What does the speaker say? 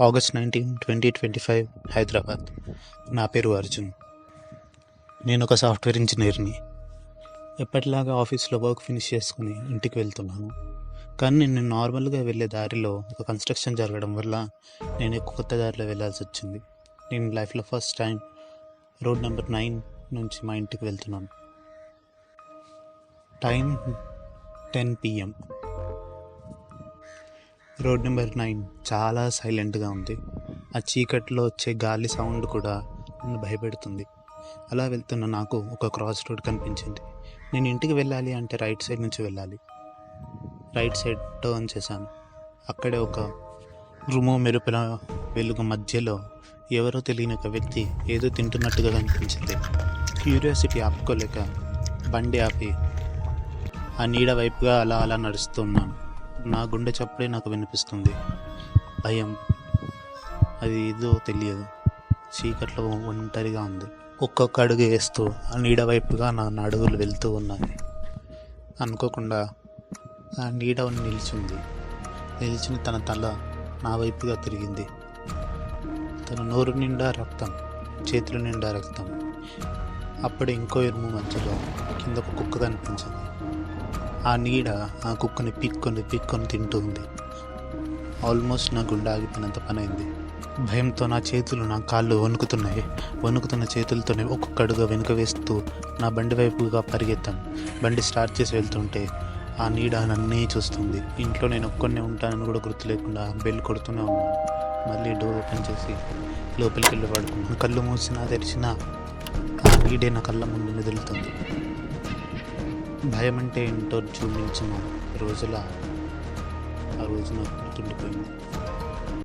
August nineteen twenty twenty five Hyderabad. నా పేరు అర్జున్. నేను ఒక సాఫ్ట్వేర్ ఇంజనీర్ని. ఎప్పటిలాగా ఆఫీస్లో వర్క్ ఫినిష్ చేసుకుని ఇంటికి వెళ్తున్నాను. కానీ నేను నార్మల్గా వెళ్ళే దారిలో ఒక కన్స్ట్రక్షన్ జరగడం వల్ల నేను కొత్త దారిలో వెళ్ళాల్సి వచ్చింది. నేను లైఫ్లో first time road number nine నుంచి మా ఇంటికి వెళ్తున్నాను. Time ten PM. Road number nine చాలా సైలెంట్గా ఉంది. ఆ చీకట్లో వచ్చే గాలి సౌండ్ కూడా నన్ను భయపెడుతుంది. అలా వెళ్తున్న నాకు ఒక క్రాస్ రోడ్ కనిపించింది. నేను ఇంటికి వెళ్ళాలి అంటే రైట్ సైడ్ నుంచి వెళ్ళాలి. రైట్ సైడ్ టర్న్ చేశాను. అక్కడే ఒక రుము మెరుపుల వెలుగు మధ్యలో ఎవరో తెలియని ఒక వ్యక్తి ఏదో తింటున్నట్టుగా కనిపించింది. క్యూరియాసిటీ ఆపుకోలేక బండి ఆపి ఆ నీడ వైపుగా అలా అలా నడుస్తున్నాను నా గుండె చప్పుడే నాకు వినిపిస్తుంది. భయం. అది ఏదో తెలియదు. చీకట్లో ఒంటరిగా ఉంది. ఒక్కొక్క అడుగు వేస్తూ ఆ నీడ వైపుగా నా అడుగులు వెళ్తూ ఉన్నాయి. అనుకోకుండా ఆ నీడ నిలిచింది. నిలిచిన తన తల నా వైపుగా తిరిగింది. తన నోరు నిండా రక్తం చేతుల నిండా రక్తం. అప్పుడు ఇంకో ఇరుము మధ్యలో కింద ఒక కుక్క కనిపించింది. ఆ నీడ ఆ కుక్కని పిక్కొని పిక్కొని తింటూ ఉంది. ఆల్మోస్ట్ నా గుండె ఆగిపోయినంత పని అయింది భయంతో నా చేతులు నా కాళ్ళు వణుకుతున్నాయి. వణుకుతున్న చేతులతోనే ఒక్కొక్క అడుగు వెనుక వేస్తూ నా బండి వైపుగా పరిగెత్తాను బండి స్టార్ట్ చేసి వెళ్తుంటే ఆ నీడ నన్నే చూస్తుంది. ఇంట్లో నేను ఒక్కనే ఉంటానని కూడా గుర్తు లేకుండా బెల్ కొడుతూనే ఉన్నాను మళ్ళీ డోర్ ఓపెన్ చేసి లోపలికి వెళ్ళి పడుకున్నాను. కళ్ళు మూసినా తెరిచినా ఆ నీడే నా కళ్ళ ముందు మెదులుతుంది భయం అంటే ఏంటో చూపించిన రోజుల ఆ రోజు నాకు గుర్తుండిపోయింది.